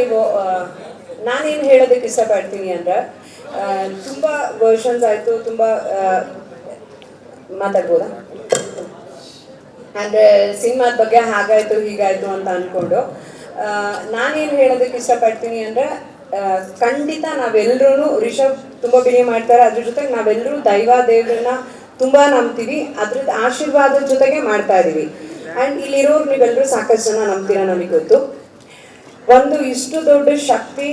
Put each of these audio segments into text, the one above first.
ನೀವು ನಾನೇನು ಹೇಳೋದಕ್ಕೆ ಇಷ್ಟಪಡ್ತೀನಿ ಅಂದ್ರೆ ತುಂಬ ವರ್ಷನ್ಸ್ ಆಯಿತು, ತುಂಬ ಮಾತಾಡ್ಬೋದ? ಅಂದರೆ ಸಿನಿಮಾದ ಬಗ್ಗೆ ಹಾಗಾಯಿತು, ಹೀಗಾಯಿತು ಅಂತ ಅಂದ್ಕೊಂಡು ನಾನೇನು ಹೇಳೋದಕ್ಕೆ ಇಷ್ಟಪಡ್ತೀನಿ ಅಂದರೆ ಖಂಡಿತ ನಾವೆಲ್ಲರೂ ರಿಷಬ್ ತುಂಬ ಬಿಲಿ ಮಾಡ್ತಾರೆ, ಅದ್ರ ಜೊತೆಗೆ ನಾವೆಲ್ಲರೂ ದೈವ ದೇವ್ರನ್ನ ತುಂಬ ನಂಬ್ತೀವಿ ಅದ್ರದ್ದು ಆಶೀರ್ವಾದದ ಜೊತೆಗೆ ಮಾಡ್ತಾ ಇದೀವಿ. ಆ್ಯಂಡ್ ಇಲ್ಲಿರೋರು ನೀವೆಲ್ಲರೂ ಸಾಕಷ್ಟು ಜನ ನಂಬ್ತೀರಾ ನಮಗೆ ಗೊತ್ತು. ಒಂದು ಇಷ್ಟು ದೊಡ್ಡ ಶಕ್ತಿ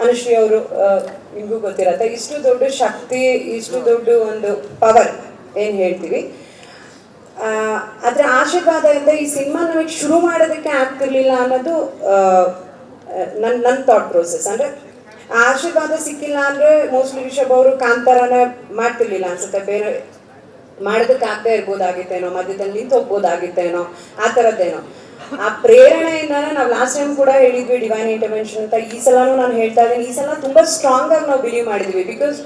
ಅನುಶ್ರೀ ಅವರು ನಿಮಗೂ ಗೊತ್ತಿರತ್ತೆ. ಇಷ್ಟು ದೊಡ್ಡ ಶಕ್ತಿ ಇಷ್ಟು ದೊಡ್ಡ ಒಂದು ಪವರ್ ಏನು ಹೇಳ್ತೀವಿ? ಆ, ಆಶೀರ್ವಾದ ಇಂದ ಈ ಸಿನಿಮಾ ನಮಗೆ ಶುರು ಮಾಡೋದಕ್ಕೆ ಆಗ್ತಿರ್ಲಿಲ್ಲ ಅನ್ನೋದು ನನ್ನ ನನ್ನ ಥಾಟ್ ಪ್ರೋಸೆಸ್ ಅಂದ್ರೆ ಆಶೀರ್ವಾದ ಸಿಕ್ಕಿಲ್ಲ ಅಂದ್ರೆ ಮೋಸ್ಟ್ಲಿ ರಿಷಬ್ ಅವರು ಕಾಂತಾರನ ಮಾಡ್ತಿರ್ಲಿಲ್ಲ ಅನ್ಸುತ್ತೆ. ಬೇರೆ ಮಾಡೋದಕ್ಕೆ ಆಗದೆ ಇರ್ಬೋದಾಗಿತ್ತೇನೋ ಮಧ್ಯದಲ್ಲಿ ನಿಂತು ಹೋಗ್ಬೋದಾಗಿತ್ತೇನೋ ಆ ಥರದ್ದೇನೋ ಆ ಪ್ರೇರಣೆಯಿಂದ ನಾವು ಲಾಸ್ಟ್ ಟೈಮ್ ಕೂಡ ಹೇಳಿದ್ವಿ ಡಿವೈನ್ ಇಂಟರ್ವೆನ್ಷನ್ ಅಂತ. ಈ ಸಲನೂ ನಾನು ಹೇಳ್ತಾ ಇದ್ದೀನಿ. ಈ ಸಲ ತುಂಬಾ ಸ್ಟ್ರಾಂಗ್ ಆಗಿ ನಾವು ಬಿಲೀವ್ ಮಾಡಿದ್ವಿ ಬಿಕಾಸ್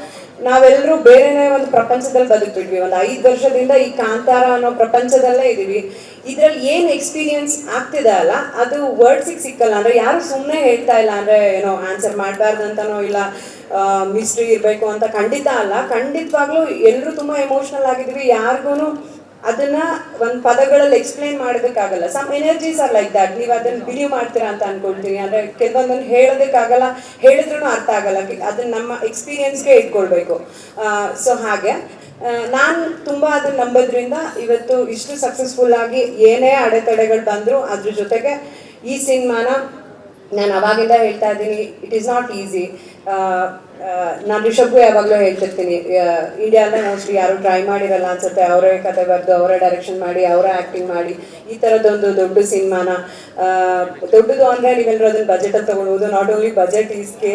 ನಾವೆಲ್ಲರೂ ಬೇರೆನೇ ಒಂದು ಪ್ರಪಂಚದಲ್ಲಿ ಬದುಕ್ಬಿಟ್ವಿ. ಒಂದು ಐದು ವರ್ಷದಿಂದ ಈ ಕಾಂತಾರ ಅನ್ನೋ ಪ್ರಪಂಚದಲ್ಲೇ ಇದೀವಿ. ಇದ್ರಲ್ಲಿ ಏನ್ ಎಕ್ಸ್ಪೀರಿಯನ್ಸ್ ಆಗ್ತಿದೆ ಅಲ್ಲ, ಅದು ವರ್ಡ್ಸಿಗೆ ಸಿಕ್ಕಲ್ಲ. ಅಂದ್ರೆ ಯಾರು ಸುಮ್ಮನೆ ಹೇಳ್ತಾ ಇಲ್ಲ ಅಂದ್ರೆ ಏನೋ ಆನ್ಸರ್ ಮಾಡಬಾರ್ದು ಅಂತನೋ ಇಲ್ಲ ಮಿಸ್ಟ್ರಿ ಇರಬೇಕು ಅಂತ ಖಂಡಿತ ಅಲ್ಲ. ಖಂಡಿತವಾಗ್ಲೂ ಎಲ್ಲರೂ ತುಂಬಾ ಎಮೋಷನಲ್ ಆಗಿದ್ವಿ. ಯಾರಿಗೂ ಅದನ್ನ ಒಂದು ಪದಗಳಲ್ಲಿ explain ಮಾಡೋದಕ್ಕಾಗಲ್ಲ some energies are like that ನೀವು ಅದನ್ನ ಬಿಲೀವ್ ಮಾಡ್ತೀರಾ ಅಂತ ಅನ್ಕೊಳ್ತೀನಿ. ಅಂದ್ರೆ ಕೆಲವೊಂದನ್ನು ಹೇಳೋದಕ್ಕಾಗಲ್ಲ. ಹೇಳಿದ್ರೂ ಅರ್ಥ ಆಗಲ್ಲ. ಅದನ್ನ ನಮ್ಮ ಎಕ್ಸ್ಪೀರಿಯನ್ಸ್ಗೆ ಇಟ್ಕೊಳ್ಬೇಕು. ಸೊ ಹಾಗೆ. ನಾನು ತುಂಬಾ ಅದನ್ನ ನಂಬೋದ್ರಿಂದ ಇವತ್ತು ಇಷ್ಟು ಸಕ್ಸಸ್ಫುಲ್ ಆಗಿ ಏನೇ ಅಡೆತಡೆಗಳು ಬಂದ್ರು ಅದ್ರ ಜೊತೆಗೆ ಈ ಸಿನಿಮಾನ ನಾನು ಅವಾಗಿಂದ ಹೇಳ್ತಾ ಇದ್ದೀನಿ. ಇಟ್ ಈಸ್ ನಾಟ್ ಈಸಿ ನಾನು ರಿಷಬ್ಗೂ ಯಾವಾಗಲೂ ಹೇಳ್ತಿರ್ತೀನಿ ಇಂಡಿಯಾದ ಮೋಸ್ಟ್ಲಿ ಯಾರು ಟ್ರೈ ಮಾಡಿರಲ್ಲ ಅನ್ಸುತ್ತೆ, ಅವರೇ ಕತೆ ಬರೆದು ಅವರೇ ಡೈರೆಕ್ಷನ್ ಮಾಡಿ, ಅವರೇ ಆ್ಯಕ್ಟಿಂಗ್ ಮಾಡಿ, ಈ ಥರದ್ದೊಂದು ದೊಡ್ಡ ಸಿನಿಮಾನ ದೊಡ್ಡದು ಅಂದರೆ ನೀವೆಲ್ಲರೂ ಅದನ್ನ ಬಜೆಟ್ ತೊಗೊಳ್ಬೋದು. ನಾಟ್ ಓನ್ಲಿ ಬಜೆಟ್ ಈಸ್ಗೆ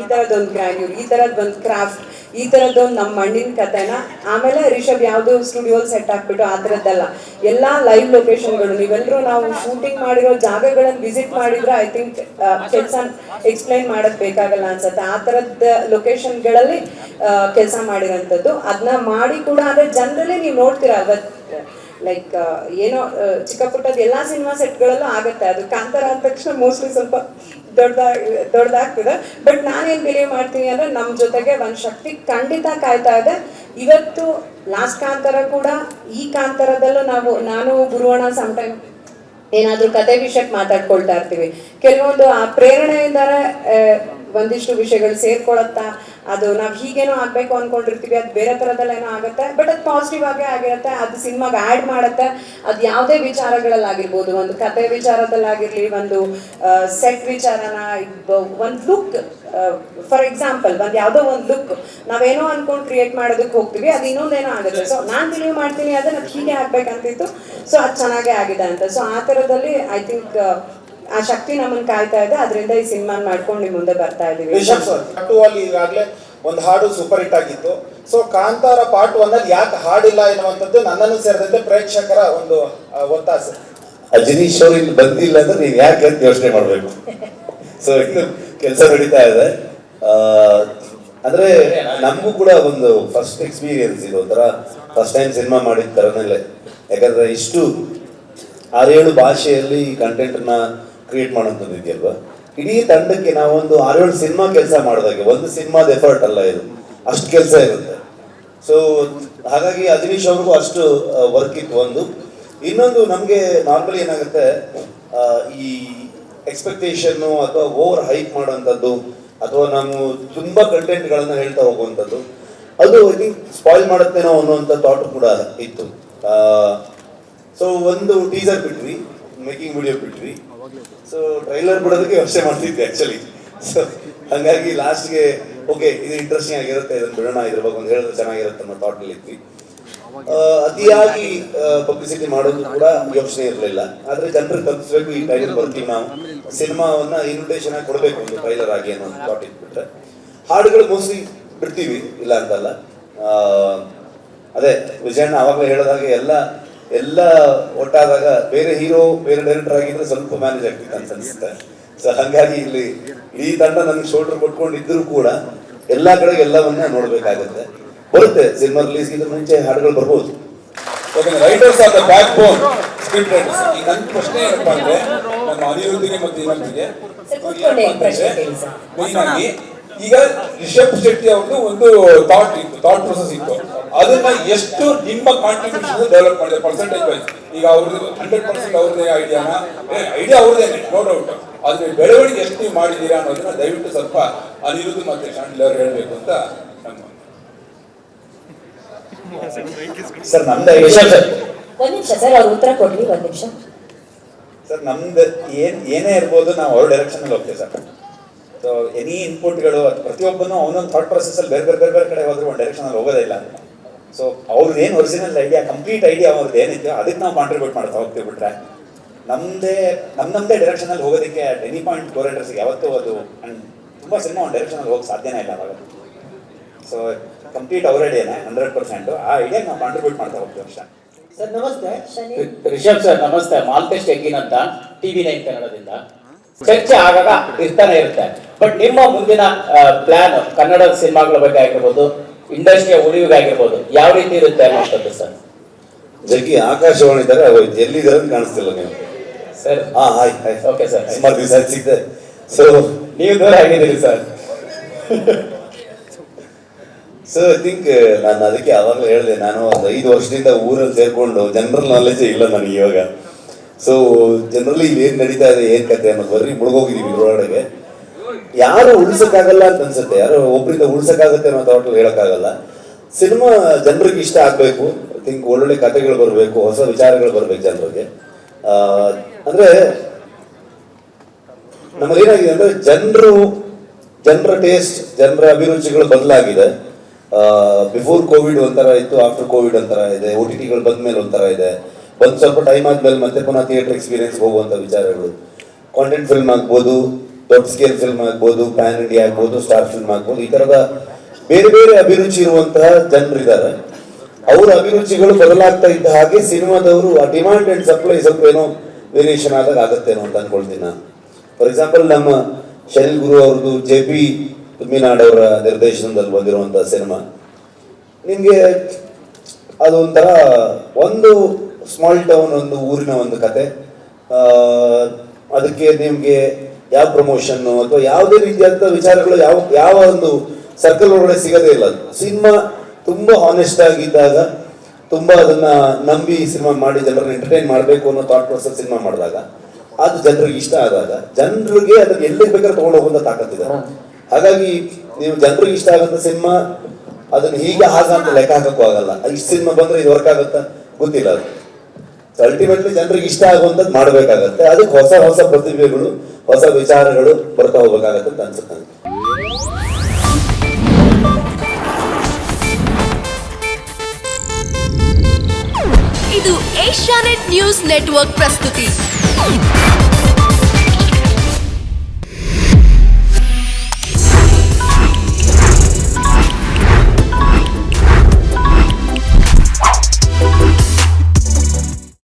ಈ ಥರದ್ದೊಂದು ಗ್ರ್ಯಾಂಡ್ಯೂರ್ ಈ ಥರದ್ದು ಒಂದು ಕ್ರಾಫ್ಟ್ ಈ ಥರದ್ದೊಂದು ನಮ್ಮ ಮಣ್ಣಿನ ಕತೆನ, ಆಮೇಲೆ ರಿಷಬ್ ಯಾವುದು ಸ್ಟುಡಿಯೋಲ್ ಸೆಟ್ ಹಾಕ್ಬಿಟ್ಟು ಆ ಥರದ್ದಲ್ಲ ಎಲ್ಲ ಲೈವ್ ಲೊಕೇಶನ್ಗಳು ನೀವೆಲ್ಲರೂ ನಾವು ಶೂಟಿಂಗ್ ಮಾಡಿರೋ ಜಾಗಗಳನ್ನು ವಿಸಿಟ್ ಮಾಡಿದ್ರೆ ಐ ಥಿಂಕ್ ಕೆಲಸ ಎಕ್ಸ್ಪ್ಲೈನ್ ಮಾಡೋದು ಬೇಕಾಗಲ್ಲ ಅನ್ಸುತ್ತೆ. ಆ ಥರದ ಲೊಕೇಶನ್ಗಳಲ್ಲಿ ಕೆಲಸ ಮಾಡಿರೋಂಥದ್ದು. ಅದನ್ನ ಮಾಡಿ ಕೂಡ, ಆದರೆ ಜನರಲ್ಲೇ ನೀವು ನೋಡ್ತೀರಾ ಅವತ್ತು ಲೈಕ್ ಏನೋ ಚಿಕ್ಕ ಪುಟ್ಟದ ಎಲ್ಲ ಸಿನಿಮಾ ಸೆಟ್ಗಳಲ್ಲೂ ಆಗುತ್ತೆ. ಅದು ಕಾಂತಾರ ಅಂದ ತಕ್ಷಣ ಮೋಸ್ಟ್ಲಿ ಸ್ವಲ್ಪ ದೊಡ್ಡದಾಗಿ ದೊಡ್ಡದಾಗ್ತದೆ. ಬಟ್ ನಾನೇನು ಬಿಲೀವ್ ಮಾಡ್ತೀನಿ ಅಂದ್ರೆ ನಮ್ಮ ಜೊತೆಗೆ ಒಂದು ಶಕ್ತಿ ಖಂಡಿತ ಕಾಯ್ತಾ ಇದೆ. ಇವತ್ತು ಲಾಸ್ಟ್ ಕಾಂತಾರ ಕೂಡ, ಈ ಕಾಂತಾರದಲ್ಲೂ ನಾವು, ನಾನು ಗುರುವಣ ಸಮ್ಟೈಮ್ ಏನಾದ್ರೂ ಕತೆ ವಿಷಯಕ್ಕೆ ಮಾತಾಡ್ಕೊಳ್ತಾ ಇರ್ತೀವಿ. ಕೆಲವೊಂದು ಆ ಪ್ರೇರಣೆಯಿಂದ ಒಂದಿಷ್ಟು ವಿಷಯಗಳು ಸೇರ್ಕೊಳತ್ತಾ ಅದು ನಾವು ಹೀಗೇನೋ ಆಗ್ಬೇಕು ಅನ್ಕೊಂಡಿರ್ತೀವಿ, ಅದು ಬೇರೆ ಥರದಲ್ಲೇನೋ ಆಗುತ್ತೆ ಬಟ್ ಅದು ಪಾಸಿಟಿವ್ ಆಗೇ ಆಗಿರುತ್ತೆ, ಅದು ಸಿನಿಮಾಗೆ ಆ್ಯಡ್ ಮಾಡುತ್ತೆ, ಅದು ಯಾವುದೇ ವಿಚಾರಗಳಲ್ಲಾಗಿರ್ಬೋದು, ಒಂದು ಕತೆ ವಿಚಾರದಲ್ಲಾಗಿರಲಿ, ಒಂದು ಸೆಟ್ ವಿಚಾರನ ಒಂದು ಲುಕ್ ಫಾರ್ ಎಕ್ಸಾಂಪಲ್ ಒಂದು ಯಾವುದೋ ಒಂದು ಲುಕ್ ನಾವೇನೋ ಅನ್ಕೊಂಡು ಕ್ರಿಯೇಟ್ ಮಾಡೋದಕ್ಕೆ ಹೋಗ್ತೀವಿ, ಅದು ಇನ್ನೊಂದೇನೋ ಆಗುತ್ತೆ. ಸೊ ನಾನು ಬಿಲೀವ್ ಮಾಡ್ತೀನಿ, ಅದು ಹೀಗೆ ಆಗ್ಬೇಕಂತಿತ್ತು ಸೊ ಅದು ಚೆನ್ನಾಗೇ ಆಗಿದೆ ಅಂತ. ಸೊ ಆ ಥರದಲ್ಲಿ ಐ ಥಿಂಕ್ ಆ ಶಕ್ತಿ ನಮ್ಮನ್ನ ಕಾಯ್ತಾ ಇದೆ ಅದರಿಂದ ಈ ಸಿನಿಮಾ ಮಾಡ್ಕೊಂಡು ನಿಮ್ಮ ಮುಂದೆ ಬರ್ತಾ ಇದೀವಿ. ರಿಷಬ್ ಸರ್ ಟೂ ಅಲ್ಲಿ ಈಗಾಗಲೇ ಒಂದು ಹಾಡು ಸೂಪರ್ ಹಿಟ್ ಆಗಿತ್ತು. ಸೊ ಕಾಂತಾರ ಪಾರ್ಟ್ ಒನ್ ಅಲ್ಲಿ ಯಾಕೆ ಹಾಡಿಲ್ಲ ಎನ್ನುವಂಥದ್ದು ನನ್ನನ್ನು ಸೇರಿದಂತೆ ಪ್ರೇಕ್ಷಕರ ಒಂದು ಗೊತ್ತಾಸೆ ಒತ್ತಾಸೆ. ಅಜನೀಶ್ ಅವ್ರು ಇಲ್ಲಿ ಬಂದಿಲ್ಲ ಅಂದ್ರೆ ನೀವು ಯಾಕೆ ಅಂತ ಯೋಚನೆ ಮಾಡಬೇಕು? ಸೊ ಇನ್ನು ಕೆಲಸ ನಡೀತಾ ಇದೆ. ಅಂದ್ರೆ ನಮಗೂ ಕೂಡ ಒಂದು ಫಸ್ಟ್ ಎಕ್ಸ್ಪೀರಿಯನ್ಸ್ ಇದು ಒಂಥರ ಫಸ್ಟ್ ಟೈಮ್ ಸಿನಿಮಾ ಮಾಡಿದ ಥರನೇ ಯಾಕಂದ್ರೆ ಇಷ್ಟು ಆರೇಳು ಭಾಷೆಯಲ್ಲಿ ಈ ಕಂಟೆಂಟ್ನ ಕ್ರಿಯೇಟ್ ಮಾಡೋಂಥದ್ದು ಇದೆಯಲ್ವಾ ಇಡೀ ತಂಡಕ್ಕೆ ನಾವೊಂದು ಆರೇಳು ಸಿನಿಮಾ ಕೆಲಸ ಮಾಡಿದಾಗೆ, ಒಂದು ಸಿನಿಮಾದ ಎಫರ್ಟ್ ಅಲ್ಲ ಇದು. ಅಷ್ಟು ಕೆಲಸ ಇರುತ್ತೆ. ಸೊ ಹಾಗಾಗಿ ಅಜನೀಶ್ ಅವ್ರಿಗೂ ಅಷ್ಟು ವರ್ಕ್ ಇತ್ತು ಒಂದು. ಇನ್ನೊಂದು ನಮಗೆ ನಾರ್ಮಲಿ ಏನಾಗುತ್ತೆ ಈ ಎಕ್ಸ್ಪೆಕ್ಟೇಷನ್ನು ಅಥವಾ ಓವರ್ ಹೈಪ್ ಮಾಡೋಂಥದ್ದು ಅಥವಾ ನಾವು ತುಂಬ ಕಂಟೆಂಟ್ಗಳನ್ನು ಹೇಳ್ತಾ ಹೋಗುವಂಥದ್ದು, ಅದು ಐ ಥಿಂಕ್ ಸ್ಪಾಯ್ಲ್ ಮಾಡುತ್ತೇನೋ ಅನ್ನುವಂಥ ಥಾಟ್ ಕೂಡ ಇತ್ತು. ಸೊ ಒಂದು ಟೀಸರ್ ಬಿಟ್ವಿ. ಮೇಕಿಂಗ್ ವಿಡಿಯೋ ಬಿಟ್ವಿ. ಸೊ ಟ್ರೈಲರ್ ಬಿಡೋದಕ್ಕೆ ಯೋಚನೆ ಮಾಡ್ತಿದ್ದೆ ಆ್ಯಕ್ಚುಲಿ ಸೊ ಹಾಗಾಗಿ ಲಾಸ್ಟ್ಗೆ ಓಕೆ ಇದು ಇಂಟ್ರೆಸ್ಟಿಂಗ್ ಆಗಿರುತ್ತೆ ಇದನ್ನು ಬಿಡೋಣ ಇದ್ರ ಬಗ್ಗೆ ಒಂದು ಹೇಳಿದ್ರೆ ಚೆನ್ನಾಗಿರುತ್ತೆ ಅನ್ನೋ ಥಾಟ್ ಇದ್ವಿ. ಆ, ಅತಿಯಾಗಿ ಪಬ್ಲಿಸಿಟಿ ಮಾಡೋದು ಕೂಡ ಯೋಚನೆ ಇರಲಿಲ್ಲ. ಆದ್ರೆ ಜನರಿಗೆ ತಲುಪಿಸ್ಬೇಕು ಈ ಟೈಲರ್ ಬರ್ತೀವಿ ನಾವು ಸಿನಿಮಾವನ್ನ ಇನ್ವಿಟೇಷನ್ ಆಗಿ ಕೊಡಬೇಕು ಒಂದು ಟ್ರೈಲರ್ ಆಗಿ ಅನ್ನೋ ಥಾಟ್ ಇಟ್ಬಿಟ್ರೆ. ಹಾಡುಗಳು ಮೋಸ್ಟ್ಲಿ ಬಿಡ್ತೀವಿ ಇಲ್ಲ ಅಂತಲ್ಲ. ಅದೇ ವಿಜಯಣ್ಣ ಅವಾಗಲೇ ಹೇಳಿದಾಗೆ ಎಲ್ಲ ಎಲ್ಲ ಒಟ್ಟಾದಾಗ ಬೇರೆ ಹೀರೋ ಬೇರೆ ಡೈರೆಕ್ಟರ್ ಆಗಿದ್ರೆ ಸ್ವಲ್ಪ ಮ್ಯಾನೇಜ್ ಆಗ್ತಿತ್ತು ಅಂತ ಅನ್ಸುತ್ತೆ. ಸೊ ಹಾಗಾಗಿ ಇಲ್ಲಿ ಈ ತಂಡ ನನಗೆ ಶೋಲ್ಡರ್ ಕೊಟ್ಕೊಂಡಿದ್ರು ಕೂಡ ಎಲ್ಲಾ ಕಡೆ ಎಲ್ಲವನ್ನ ನೋಡ್ಬೇಕಾಗತ್ತೆ. ಬರುತ್ತೆ ಸಿನಿಮಾ ರಿಲೀಸ್ ಇದ್ರ ಮುಂಚೆ ಹಾಡುಗಳು ಬರ್ಬೋದು. Writers are the backbone script writers ಈಗ ನನ್ನ ಪ್ರಶ್ನೆ ಏನಪ್ಪ ಅಂದ್ರೆ ನಮ್ಮ ಅನಿರುದ್ಧಿಗೆ ಮತ್ತು ಇವಂತಿಗೆ. ಮೇನ್ ಆಗಿ ಈಗ ರಿಷಬ್ ಶೆಟ್ಟಿ ಅವ್ರದ್ದು ಒಂದು ಥಾಟ್ ಇತ್ತು ಥಾಟ್ ಪ್ರೊಸೆಸ್ ಇತ್ತು. ಅದನ್ನ ಎಷ್ಟು ನಿಮ್ಮ ಕಾಂಟ್ರಿಬ್ಯೂಷನ್ ಡೆವಲಪ್ ಮಾಡಿದೆ ಪರ್ಸೆಂಟೇಜ್ ವೈಸ್ ಈಗ ಅವ್ರದ್ದು ಹಂಡ್ರೆಡ್ ಪರ್ಸೆಂಟ್ ಅವ್ರದ್ದೇ ಐಡಿಯಾನ ಐಡಿಯಾ ಅವ್ರದೇ ನೋ ಡೌಟ್ ಆದ್ರೆ ಬೆಳವಣಿಗೆ ಎಷ್ಟು ನೀವು ಮಾಡಿದ್ದೀರಾ ಅನ್ನೋದನ್ನ ದಯವಿಟ್ಟು ಸ್ವಲ್ಪ ಅನಿರುದ್ಧ ಮತ್ತೆ ಶಾಂಡಿಲ್ ಅವರು ಹೇಳಬೇಕು ಅಂತ ಸರ್ ನಮ್ದು ಒಂದ್ ನಿಮಿಷ ಸರ್ ಅವ್ರು ಉತ್ತರ ಕೊಡ್ಲಿ ಒಂದ್ ನಿಮಿಷ. ಸರ್ ನಮ್ದು ಏನ್ ಏನೇ ಇರ್ಬೋದು ನಾವು ಅವ್ರ ಡೈರೆಕ್ಷನ್ ಅಲ್ಲಿ ಹೋಗ್ತೀವಿ ಸರ್. ಸೊ ಎನಿ ಇನ್ಪುಟ್ಗಳು ಪ್ರತಿಯೊಬ್ಬನು ಅವನೊಂದು ಥಾಟ್ ಪ್ರೊಸೆಸ್ ಅಲ್ಲಿ ಬೇರೆ ಬೇರೆ ಬೇರೆ ಬೇರೆ ಕಡೆ ಹೋದ್ರೆ ಒಂದು ಡೈರೆಕ್ಷನ್ ಅಲ್ಲಿ ಹೋಗೋದೇ ಇಲ್ಲ ಸೊ ಅವ್ರದ್ದು ಏನು ಒರಿಜಿನಲ್ ಐಡಿಯಾ ಕಂಪ್ಲೀಟ್ ಐಡಿಯಾ ಅವ್ರದ್ದು ಏನಿದೆಯೋ ಅದಕ್ಕೆ ನಾವು ಕಾಂಟ್ರಿಬ್ಯೂಟ್ ಮಾಡ್ತಾ ಹೋಗ್ತೀವಿ ಬಿಟ್ರೆ. ನಮ್ದೇ ನಮ್ ನಮ್ದೇ ಡೈರೆಕ್ಷನ್ ಅಲ್ಲಿ ಹೋಗೋದಕ್ಕೆ ಅಟ್ ಎನಿ ಪಾಯಿಂಟ್ ಕೋರೆಂಡರ್ಸ್ಗೆ ಯಾವತ್ತೂ ಅದು ಆ್ಯಂಡ್ ತುಂಬಾ ಸಿನಿಮಾ ಒಂದು ಡೈರೆಕ್ಷನಲ್ಲಿ ಹೋಗಕ್ಕೆ ಸಾಧ್ಯನೇ ಇಲ್ಲ ಅವಾಗ. ಸೊ ಕಂಪ್ಲೀಟ್ ಅವ್ರ ಐಡಿಯಾನೇ ಹಂಡ್ರೆಡ್ ಪರ್ಸೆಂಟ್ ಆ ಐಡಿಯಾ ನಾವು ಕಾಂಟ್ರಿಬ್ಯೂಟ್ ಮಾಡ್ತಾ ಹೋಗ್ತೀವಿ ಅಷ್ಟೇ. ಸರ್ ನಮಸ್ತೆ. ರಿಷಬ್ ಸರ್ ನಮಸ್ತೆ. ಮಾಲ್ತೇಶ್ ಎಗ್ಗಿನ್ ಅಂತ ಟಿವಿ ನೈನ್ ಕನ್ನಡದಿಂದ. ಚರ್ಚೆ ಆಗಾಗ ಇರ್ತಾನೆ ಇರುತ್ತೆ. ಬಟ್ ನಿಮ್ಮ ಮುಂದಿನ ಪ್ಲಾನ್ ಕನ್ನಡ ಸಿನಿಮಾಗಳ ಬಗ್ಗೆ ಆಗಿರ್ಬೋದು ಇಂಡಸ್ಟ್ರಿಯ ಉಳಿವಿಗಾಗಿರ್ಬೋದು. ಯಾವ ರೀತಿ ಇರುತ್ತೆ ಅನ್ನೋಂಥದ್ದು ಸರ್? ಜಗ್ಗಿ ಆಕಾಶವಾಣಿ ತರ ಹೋಯ್ತು ಎಲ್ಲಿದ್ದಾರೆ ಅಂತ ಕಾಣಿಸ್ತಿಲ್ಲ ನೀವು. ಸರ್. ಹಾ ಹಾಯ್ ಹಾಯ್ ಓಕೆ ಸರ್. ಸುಮಾರು ದಿವಸ ಸಿಗ್ದೆ ಸೊ ನೀವು ದೂರ ಆಗಿದ್ದೀರಿ ಸರ್. ಸೊ ಐ ಥಿಂಕ್ ನಾನು ಅದಕ್ಕೆ ಯಾವಾಗಲೂ ಹೇಳಿದೆ ನಾನು ಒಂದು ಐದು ವರ್ಷದಿಂದ ಊರಲ್ಲಿ ಸೇರ್ಕೊಂಡು ಜನರಲ್ ನಾಲೆಜೇ ಇಲ್ಲ ನನಗೆ ಇವಾಗ. ಸೊ ಜನರಲಿ ಏನು ನಡೀತಾ ಇದೆ ಏನು ಕತೆ ಅನ್ನೋದು ಬರ್ರಿ ಮುಳುಗೋಗಿದ್ದೀವಿ ಇದ್ರೊಳಗೆ ಯಾರು ಉಳಿಸಕ್ಕಾಗಲ್ಲ ಅಂತ ಅನ್ಸುತ್ತೆ. ಯಾರು ಒಬ್ರಿಂದ ಉಳ್ಸಕ್ಕಾಗತ್ತೆ ಅನ್ನೋ ಥಾಟ್ ಹೇಳಕ್ಕಾಗಲ್ಲ. ಸಿನಿಮಾ ಜನರಿಗೆ ಇಷ್ಟ ಆಗ್ಬೇಕು. ಐ ಥಿಂಕ್ ಒಳ್ಳೊಳ್ಳೆ ಕಥೆಗಳು ಬರಬೇಕು, ಹೊಸ ವಿಚಾರಗಳು ಬರ್ಬೇಕು ಜನರಿಗೆ. ಅಂದ್ರೆ ನಮಗೇನಾಗಿದೆ ಅಂದ್ರೆ ಜನರು, ಜನರ ಟೇಸ್ಟ್ ಜನರ ಅಭಿರುಚಿಗಳು ಬದಲಾಗಿದೆ. ಬಿಫೋರ್ ಕೋವಿಡ್ ಒಂಥರ ಇತ್ತು ಆಫ್ಟರ್ ಕೋವಿಡ್ ಒಂಥರ ಇದೆ ಓ ಟಿ ಟಿಗಳು ಬಂದ ಮೇಲೆ ಒಂಥರ ಇದೆ. ಬಂದು ಸ್ವಲ್ಪ ಟೈಮ್ ಆದ್ಮೇಲೆ ಮತ್ತೆ ಪುನಃ ಥಿಯೇಟರ್ ಎಕ್ಸ್ಪೀರಿಯನ್ಸ್ ಹೋಗುವಂಥ ವಿಚಾರಗಳು. ಕಾಂಟೆಂಟ್ ಫಿಲ್ಮ್ ಆಗ್ಬೋದು ದೊಡ್ಡ ಸ್ಕೇಲ್ ಫಿಲ್ಮ್ ಆಗ್ಬೋದು ಪ್ಯಾನ್ ಇಂಡಿಯಾ ಆಗ್ಬೋದು ಸ್ಟಾರ್ ಫಿಲ್ಮ್ ಆಗ್ಬೋದು, ಈ ತರದ ಬೇರೆ ಬೇರೆ ಅಭಿರುಚಿ ಇರುವಂತಹ ಜನರಿದ್ದಾರೆ ಅವರ ಅಭಿರುಚಿಗಳು ಬದಲಾಗ್ತಾ ಇದ್ದ ಹಾಗೆ ಸಿನಿಮಾದವರು ಆ ಡಿಮಾಂಡ್ ಅಂಡ್ ಸಪ್ಲೈ ಸ್ವಲ್ಪ ಏನೋ ವೇರಿಯೇಷನ್ ಆದಾಗ ಆಗತ್ತೇನೋ ಅಂತ ಅನ್ಕೊಳ್ತೀನಿ ನಾನು. ಫಾರ್ ಎಕ್ಸಾಂಪಲ್ ನಮ್ಮ ಶನಿಲ್ ಗುರು ಅವ್ರದ್ದು ಜೆ ಪಿ ತುಮ್ಮಿನಾಡ್ ಅವರ ನಿರ್ದೇಶನದಲ್ಲಿ ಬಂದಿರುವಂಥ ಸಿನಿಮಾ ನಿಮಗೆ ಅದು ಒಂಥರ ಒಂದು ಸ್ಮಾಲ್ ಟೌನ್ ಒಂದು ಊರಿನ ಒಂದು ಕತೆ. ಅದಕ್ಕೆ ನಿಮಗೆ ಯಾವ ಪ್ರಮೋಷನ್ ಅಥವಾ ಯಾವುದೇ ರೀತಿಯಾದಂಥ ವಿಚಾರಗಳು ಯಾವ ಯಾವ ಒಂದು ಸರ್ಕಲ್ ಒಳಗಡೆ ಸಿಗೋದೇ ಇಲ್ಲ. ಸಿನಿಮಾ ತುಂಬಾ ಹಾನೆಸ್ಟ್ ಆಗಿದ್ದಾಗ, ತುಂಬಾ ಅದನ್ನ ನಂಬಿ ಸಿನಿಮಾ ಮಾಡಿ, ಜನರನ್ನ ಎಂಟರ್ಟೈನ್ ಮಾಡಬೇಕು ಅನ್ನೋ ಥಾಟ್ ಪ್ರೊಸೆಸ್ ಸಿನಿಮಾ ಮಾಡಿದಾಗ, ಅದು ಜನರಿಗೆ ಇಷ್ಟ ಆದಾಗ, ಜನರಿಗೆ ಅದನ್ನ ಎಲ್ಲಿಗೆ ಬೇಕಾದ್ರೆ ತಗೊಂಡು ಹೋಗುವಂತ ತಾಕತ್ತಿದೆ ಹಾಗಾಗಿ ನೀವು ಜನರಿಗೆ ಇಷ್ಟ ಆಗಂತ ಸಿನಿಮಾ, ಅದನ್ನ ಹೀಗೆ ಹಾಗ ಅಂತ ಲೆಕ್ಕ ಹಾಕಕ್ಕೂ ಆಗಲ್ಲ. ಇಷ್ಟು ಸಿನಿಮಾ ಬಂದ್ರೆ ಇದು ವರ್ಕ್ ಆಗುತ್ತಾ? ಗೊತ್ತಿಲ್ಲ ಅದು. ಅಲ್ಟಿಮೇಟ್ಲಿ ಜನರಿಗೆ ಇಷ್ಟ ಆಗುವಂತದ್ದು ಮಾಡಬೇಕಾಗತ್ತೆ. ಅದಕ್ಕೆ ಹೊಸ ಹೊಸ ಪ್ರತಿಭೆಗಳು ಹೊಸ ವಿಚಾರಗಳು ಬರ್ತಾ ಹೋಗ್ಬೇಕಾಗತ್ತೆ ಅಂತ ಅನ್ಸುತ್ತೆ. ಇದು ಏಷ್ಯಾನೆಟ್ ನ್ಯೂಸ್ ನೆಟ್ವರ್ಕ್ ಪ್ರಸ್ತುತಿ